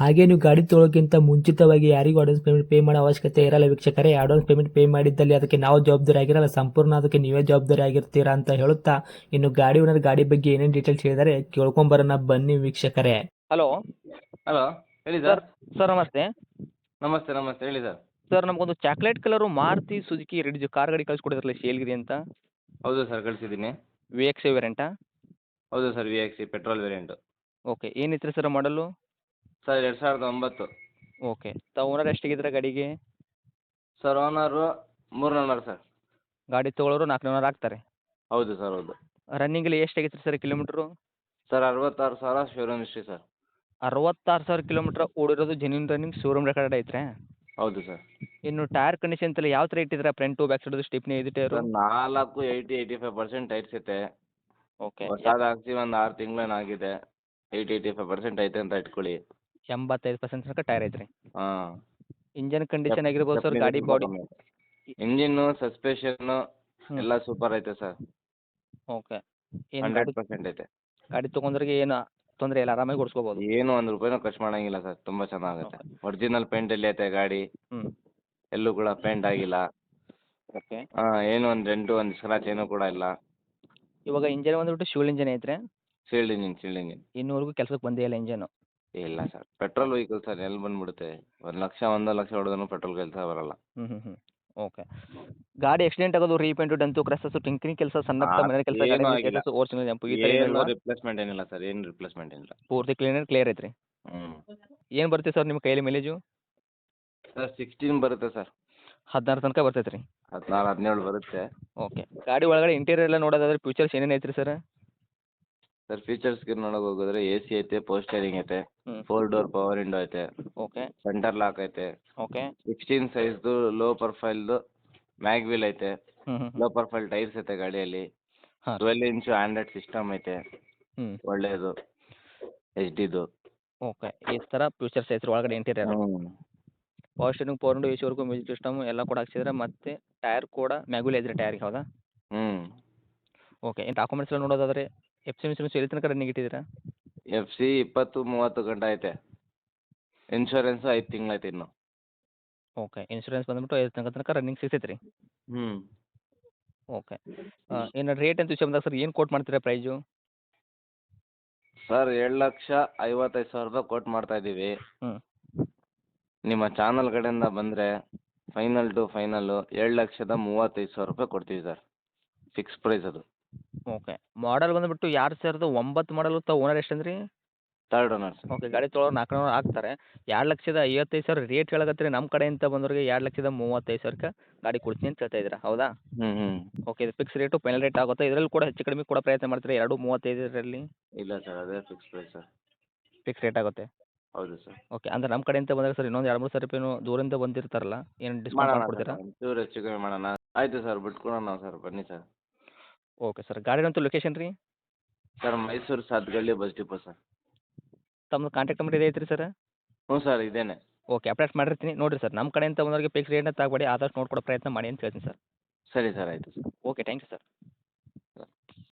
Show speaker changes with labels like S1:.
S1: ಹಾಗೆ ನೀವು ಗಾಡಿ ತೊಳೋಕ್ಕಿಂತ ಮುಂಚಿತವಾಗಿ ಯಾರಿಗೂ ಅಡ್ವಾನ್ಸ್ ಪೇಮೆಂಟ್ ಪೇ ಮಾಡೋ ಅವಶ್ಯಕತೆ ಇರಲ್ಲ ವೀಕ್ಷಕರೇ. ಅಡ್ವಾನ್ಸ್ ಪೇಮೆಂಟ್ ಪೇ ಮಾಡಿದ್ದಲ್ಲಿ ಅದಕ್ಕೆ ನಾವು ಜವಾಬ್ದಾರಿ ಆಗಿರಲ್ಲ. ಸಂಪೂರ್ಣ ಅದಕ್ಕೆ ನೀವೇ ಜವಾಬ್ದಾರಿ ಆಗಿರ್ತೀರಾ ಅಂತ ಹೇಳುತ್ತಾ ಇನ್ನು ಗಾಡಿ ಓನರ್ ಗಾಡಿ ಬಗ್ಗೆ ಏನೇನು ಡೀಟೇಲ್ಸ್ ಹೇಳಿದರೆ ಕೇಳ್ಕೊಂಬರೋಣ ಬನ್ನಿ ವೀಕ್ಷಕರೇ.
S2: ಹಲೋ
S3: ಹಲೋ ಹೇಳಿ
S2: ಸರ್
S3: ಸರ್
S2: ನಮಸ್ತೆ.
S3: ನಮಸ್ತೆ ನಮಸ್ತೆ. ಹೇಳಿ ಸರ್
S2: ಸರ್ ನಮಗೊಂದು chocolate colour Maruti Suzuki ready car ಗಾಡಿ ಕಳಿಸ್ಕೊಡಿದ್ರಲ್ಲ ಶೇಲ್ಗಿರಿ ಅಂತ.
S3: ಹೌದು ಸರ್ ಕಳಿಸಿದ್ದೀನಿ.
S2: ವಿ ಎಕ್ಸ್ ವೇರಿಯಂಟಾ
S3: ಹೌದು sir V X petrol variant
S2: okay ಏನಿತ್ತು ಸರ್ ಮಾಡಲು
S3: ಸರ್ ಎರಡು ಸಾವಿರದ ಒಂಬತ್ತು.
S2: ಓಕೆ. ತಾವು ಓನರ್ ಎಷ್ಟಿಗಿದ್ರೆ ಗಾಡಿಗೆ?
S3: ಸರ್ ಓನರು ಮೂರು ಓನರ್ ಸರ್.
S2: ಗಾಡಿ ತೊಗೊಳೋರು ನಾಲ್ಕು ಓನರ್ ಆಗ್ತಾರೆ?
S3: ಹೌದು ಸರ್ ಹೌದು.
S2: ರನ್ನಿಂಗಲ್ಲಿ ಎಷ್ಟಾಗಿತ್ತು ಸರ್ ಕಿಲೋಮೀಟ್ರು?
S3: ಸರ್ ಅರವತ್ತಾರು ಸಾವಿರ ಶೋರೂಮ್ ಹಿಸ್ಟ್ರಿ ಸರ್.
S2: ಅರವತ್ತಾರು ಸಾವಿರ ಕಿಲೋಮೀಟ್ರ್ ಓಡಿರೋದು ಜೆನ್ಯೂನ್ ರನ್ನಿಂಗ್ ಶೋರೂಮ್ ರೆಕಾರ್ಡ್ ಐತ್ರೆ?
S3: ಹೌದು ಸರ್.
S2: ಇನ್ನು ಟೈರ್ ಕಂಡೀಷನ್ ತಲೆ ಯಾವ ಥರ ಇಟ್ಟಿದ್ರೆ ಟು ಬ್ಯಾಕ್ ಸೈಡ್ ಸ್ಟಿಪ್ನಿ ಇದೆ ಟೈರು
S3: ಸರ್ ನಾಲ್ಕು eighty eighty five percent tyres ಐತೆ
S2: ಓಕೆ.
S3: ಹೊಸಾದು ಹಾಕ್ಸಿ ಒಂದು ಆರು ತಿಂಗಳೇನು ಆಗಿದೆ? ಏಯ್ಟಿ ಏಯ್ಟಿ ಫೈವ್ ಪರ್ಸೆಂಟ್ ಐತೆ ಅಂತ ಇಟ್ಕೊಳ್ಳಿ.
S2: ಎಂಬತ್ತೈದು ಪರ್ಸೆಂಟ್ ತನಕ ಟೈರ್ ಐತ್ರಿ.
S3: ಹಾಂ.
S2: ಇಂಜನ್ ಕಂಡೀಷನ್ ಆಗಿರ್ಬೋದು ಸರ್ ಗಾಡಿ ಬಾಡಿ
S3: ಇಂಜಿನ್
S2: ಸಸ್ಪೆನ್ಷನ್.
S3: ಎಲ್ಲ ಸೂಪರ್ ಐತೆ ಸರ್
S2: ಓಕೆ ಏನು
S3: ಹಂಡ್ರೆಡ್ ಪರ್ಸೆಂಟ್ ಐತೆ.
S2: ಗಾಡಿ ತೊಗೊಂಡ್ರಿಗೆ ಏನು ತೊಂದರೆ ಇಲ್ಲ ಆರಾಮಾಗಿ ಓಡಿಸ್ಕೋಬೋದು.
S3: ಏನು ಒಂದು ರೂಪಾಯಿನೂ ಖರ್ಚು ಮಾಡಂಗಿಲ್ಲ ಸರ್ ತುಂಬಾ ಚೆನ್ನಾಗುತ್ತೆ. ಒರಿಜಿನಲ್ ಪೇಂಟ್ ಅಲ್ಲಿ ಐತೆ ಗಾಡಿ.
S2: ಹ್ಞೂ
S3: ಎಲ್ಲೂ ಕೂಡ ಪೇಂಟ್ ಆಗಿಲ್ಲ.
S2: ಓಕೆ
S3: ಹಾಂ ಏನು ಒಂದು ರೆಂಟು ಒಂದ್ ಸ್ಕ್ರಾಚ್ ಏನೂ ಕೂಡ ಇಲ್ಲ.
S2: ಇವಾಗ ಇಂಜನ್ ಬಂದ್ಬಿಟ್ಟು ಶಿವಲ್ ಇಂಜನ್ ಐತ್ರಿ.
S3: ಸೀಲ್ಡ್ ಇಂಜಿನ್ ಸೀಲ್ಡ್ ಇಂಜಿನ್
S2: ಇನ್ನೂವರೆಗೂ ಕೆಲಸಕ್ಕೆ ಬಂದೇ ಇಲ್ಲ ಇಂಜನು
S3: ಇಲ್ಲ ಸರ್. ಪೆಟ್ರೋಲ್ ವೆಹಿಕಲ್ ಸರ್ ಎಲ್ಲಿ ಬಂದ್ಬಿಡುತ್ತೆ? ಒಂದ್ ಲಕ್ಷ ಒಂದು ಲಕ್ಷ ಹೊಡೆದ್ರೂ ಪೆಟ್ರೋಲ್ ಕೆಲಸ ಬರಲ್ಲ.
S2: ಹ್ಞೂ ಹ್ಞೂ ಹ್ಞೂ ಓಕೆ. ಗಾಡಿ ಆಕ್ಸಿಡೆಂಟ್ ಆಗೋದು ರೀಪೇಂಟು ಡಂತು ಕ್ರಸಸ್ಸು ಟಿಂಕ್ರಿಂಗ್ ಕೆಲಸ ಸಣ್ಣ ಪುಟ್ಟ ಮನೆ ಕೆಲಸ
S3: ಏನೂ ಆಗಿಲ್ಲ.
S2: ಓರಿಜಿನಲ್ ಜಂಪು ಈ ಥರ
S3: ಏನು
S2: ಏನಿಲ್ಲ
S3: ರಿಪ್ಲೇಸ್ಮೆಂಟ್ ಏನಿಲ್ಲ ಸರ್ ಏನು ರಿಪ್ಲೇಸ್ಮೆಂಟ್ ಏನಿಲ್ಲ.
S2: ಪೂರ್ತಿ ಕ್ಲೀನರ್ ಕ್ಲಿಯರ್ ಐತ್ರಿ.
S3: ಹ್ಞೂ
S2: ಏನು ಬರುತ್ತೆ ಸರ್ ನಿಮ್ಮ ಕೈಯಲ್ಲಿ ಮೈಲೇಜು
S3: ಸರ್ ಸಿಕ್ಸ್ಟೀನ್ ಬರುತ್ತೆ ಸರ್.
S2: ಹದಿನಾರು ತನಕ ಬರ್ತೈತೆ ರೀ
S3: ಹದಿನಾರು ಹದಿನೇಳು ಬರುತ್ತೆ.
S2: ಓಕೆ. ಗಾಡಿ ಒಳಗಡೆ ಇಂಟೀರಿಯರ್ ಎಲ್ಲ ನೋಡೋದಾದ್ರೆ ಫ್ಯೂಚರ್ಸ್ ಏನೇನು ಐತ್ರಿ ಸರ್?
S3: ಸರ್ ಫೀಚರ್ಸ್ಗೆ ನೋಡೋಕೆ ಹೋಗಿದ್ರೆ ಎ ಸಿ ಐತೆ ಪೋಸ್ಟರಿಂಗ್ ಐತೆ ಫೋರ್ ಡೋರ್ ಪವರ್ ವಿಂಡೋ ಐತೆ
S2: ಓಕೆ
S3: ಸೆಂಟರ್ ಲಾಕ್ ಐತೆ
S2: ಓಕೆ
S3: ಸಿಕ್ಸ್ಟೀನ್ ಸೈಜ್ದು ಲೋ ಪ್ರೊಫೈಲ್ದು ಮ್ಯಾಗ್ ವೀಲ್ ಐತೆ
S2: ಹ್ಞೂ ಹ್ಞೂ
S3: ಲೋ ಪ್ರೊಫೈಲ್ ಟೈರ್ಸ್ ಐತೆ ಗಾಡಿಯಲ್ಲಿ
S2: ಹಾಂ.
S3: ಟ್ವೆಲ್ ಇಂಚು ಆಂಡ್ರಾಯ್ಡ್ ಸಿಸ್ಟಮ್ ಐತೆ
S2: ಒಳ್ಳೇದು
S3: ಒಳ್ಳೆಯದು ಎಚ್ ಡಿದು
S2: ಓಕೆ ಈ ತರ ಫ್ಯೂಚರ್ಸ್ ಐತ್ರಿ ಒಳಗಡೆ interior power steering power window ಎಸಿವರೆಗೂ music system ಎಲ್ಲ ಕೂಡ ಹಾಕ್ಸಿದ್ರೆ ಮತ್ತೆ ಟೈರ್ ಕೂಡ ಮ್ಯಾಗುಲ್ ಐತ್ರಿ ಟೈರ್ಗೆ ಹೌದಾ?
S3: ಹ್ಞೂ
S2: ಓಕೆ ಡಾಕ್ಯುಮೆಂಟ್ಸ್ ಎಲ್ಲ ನೋಡೋದಾದ್ರೆ ಎಫ್ ಸಿ ಇನ್ಸೂರೆನ್ಸ್ ಎಲ್ಲಿ ತನಕ ರನ್ನಿಂಗ್ ಇಟ್ಟಿದ್ದೀರಾ?
S3: ಎಫ್ ಸಿ ಇಪ್ಪತ್ತು ಮೂವತ್ತು ಗಂಟೆ ಐತೆ ಇನ್ಶೂರೆನ್ಸ್ ಐದು ತಿಂಗ್ಳು ಐತೆ ಇನ್ನು.
S2: ಓಕೆ ಇನ್ಶೂರೆನ್ಸ್ ಬಂದ್ಬಿಟ್ಟು ಐದು ತನಕ ತನಕ ರನ್ನಿಂಗ್ ಸಿಗ್ತೈತೆ ರೀ
S3: ಹ್ಞೂ
S2: ಓಕೆ ಏನು ರೇಟ್ ಅಂತ ವಿಷಯ ಬಂದಾಗ ಸರ್ ಏನು ಕೋಟ್ ಮಾಡ್ತೀರಾ ಪ್ರೈಸು
S3: ಸರ್ ಏಳು ಲಕ್ಷ ಐವತ್ತೈದು ಸಾವಿರ ರೂಪಾಯಿ ಕೋಟ್ ಮಾಡ್ತಾ ಇದ್ದೀವಿ.
S2: ಹ್ಞೂ
S3: ನಿಮ್ಮ ಚಾನಲ್ ಕಡೆಯಿಂದ ಬಂದರೆ ಫೈನಲ್ ಟು ಫೈನಲ್ಲು ಏಳು ಲಕ್ಷದ ಮೂವತ್ತೈದು ಸಾವಿರ ರೂಪಾಯಿ ಕೊಡ್ತೀವಿ ಸರ್ ಫಿಕ್ಸ್ ಪ್ರೈಸ್ ಅದು.
S2: ಓಕೆ. ಮಾಡಲ್ ಬಂದ್ಬಿಟ್ಟು ಎರಡು ಸಾವಿರದ ಒಂಬತ್ತು ಮಾಡಲು ತಾವು owner ಎಷ್ಟಂದ್ರಿ?
S3: Third owner sir.
S2: Okay ಗಾಡಿ ತೊಗೊಳೋರು ನಾಲ್ಕು ನೂರು ಆಗ್ತಾರೆ ಎರಡು ಲಕ್ಷದ ಐವತ್ತೈದು ಸಾವಿರ ರೇಟ್ ಹೇಳಕತ್ತೀರಿ ನಮ್ಮ ಕಡೆಯಿಂದ ಬಂದವ್ರಿಗೆ ಎರಡು ಲಕ್ಷದ ಮೂವತ್ತೈದು ಸಾವಿರಕ್ಕೆ ಗಾಡಿ ಕೊಡ್ತೀನಿ ಅಂತ ಹೇಳ್ತಾ ಇದ್ದೀರಾ ಹೌದಾ?
S3: ಹ್ಞೂ ಹ್ಞೂ
S2: ಓಕೆ ಇದು ಫಿಕ್ಸ್ ರೇಟು ಫೈನಲ್ ರೇಟ್ ಆಗುತ್ತೆ? ಇದರಲ್ಲಿ ಕೂಡ ಹೆಚ್ಚು ಕಡಿಮೆ ಕೂಡ ಪ್ರಯತ್ನ ಮಾಡ್ತೀರಾ? ಎರಡು ಮೂವತ್ತೈದರಲ್ಲಿ?
S3: ಇಲ್ಲ ಸರ್ ಅದೇ fix price sir.
S2: Fix rate ಆಗುತ್ತೆ?
S3: ಹೌದು ಸರ್.
S2: ಓಕೆ ಅಂದ್ರೆ ನಮ್ಮ ಕಡೆಯಿಂದ ಬಂದರೆ ಸರ್ ಇನ್ನೊಂದು ಎರಡು ಮೂರು ಸಾವಿರ ರೂಪಾಯಿ ದೂರಿಂದ ಬಂದಿರ್ತಾರಲ್ಲ ಏನು ಡಿಸ್ಕೌಂಟ್
S3: ಮಾಡೋಣ
S2: ಮಾಡ್ಕೊಡ್ತೀರಾ?
S3: ಸರ್ ಒಂಚೂರು ಹೆಚ್ಚು ಕಮ್ಮಿ ಮಾಡೋಣ. ಆಯಿತು ಸರ್ ಬಿಟ್ಕೊಡೋಣ ಸರ್ ಬನ್ನಿ ಸರ್.
S2: ಓಕೆ ಸರ್ ಗಾಡಿನಂತೂ ಲೊಕೇಶನ್ ರೀ?
S3: Sir Mysuru Sathgalli bus depot sir.
S2: ತಮ್ಮ ಕಾಂಟ್ಯಾಕ್ಟ್ ನಂಬರ್ ಇದೆ ಐತ್ರಿ ಸರ್
S3: ಹ್ಞೂ ಸರ್ ಇದೇನೆ.
S2: ಓಕೆ ಅಪ್ಡೇಟ್ ಮಾಡಿರ್ತೀನಿ. ನೋಡಿರಿ ಸರ್ ನಮ್ಮ ಕಡೆಯಿಂದ ಬಂದವ್ರಿಗೆ ಫಿಕ್ಸ್ ರೇಟ್ನ ತಗೊಬೇಡಿ ಆದಷ್ಟು ನೋಡ್ಕೊಡೋ ಪ್ರಯತ್ನ ಮಾಡಿ ಅಂತ ಹೇಳ್ತೀನಿ ಸರ್
S3: ಸರಿ ಸರ್ ಆಯಿತು sir.
S2: Okay thank you sir